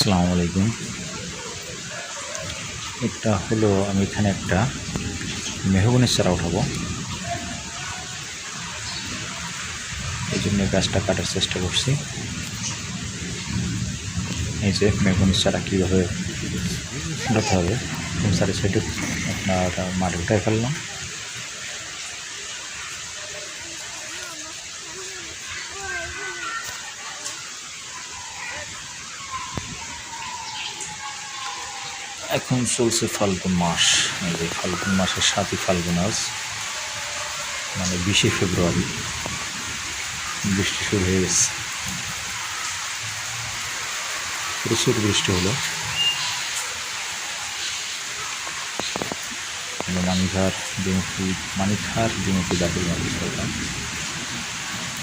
আসসালামু আলাইকুম। এটা হলো আমি এখানে একটা মেহগুনের চারা উঠাবো। এই জন্য গাছটা কাটার চেষ্টা করছি। এই যে মেহগুনের চারা কীভাবে উঠাতে হবে? সাইডে আপনার মাটি উঠাই ফেললাম। এখন চলছে ফাল্গুন মাস। এই ফাল্গুন মাসের সাতই ফাল্গুন আজ মানে বিশে ফেব্রুয়ারি। বৃষ্টি শুরু হয়ে গেছে। প্রচুর বৃষ্টি হলো। হলো মানিঘাট ডিমুখি মানিঘাট ডিমুখি মাদ্রাসা এটা।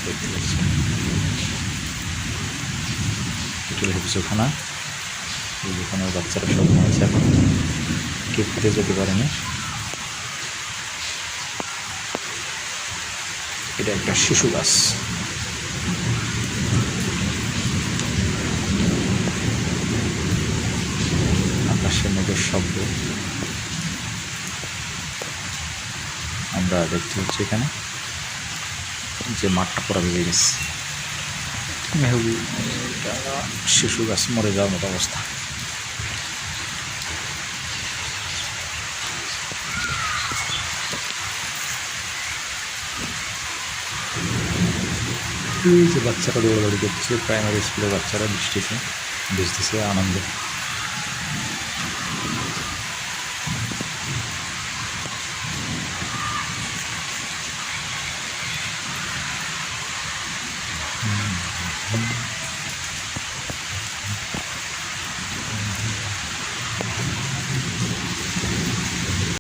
দেখতে পাচ্ছেন। এটা হলো হেফিজখানা হেফিজখানার বাচ্চারা সব আছে এখন। ফিরে যেতে পারেনি। এটা একটা শিশু গাছ আকাশের মেঘের শব্দ। আমরা দেখতে পাচ্ছি এখানে যে মাঠটা পড়া ভেঙে গেছে। শিশু গাছ মরে যাওয়ার মতো অবস্থা। এই যে বাচ্চারা দৌড়াদৌড়ি করছে প্রাইমারি স্কুলের বাচ্চারা বৃষ্টিতে ভিজতেছে আনন্দে।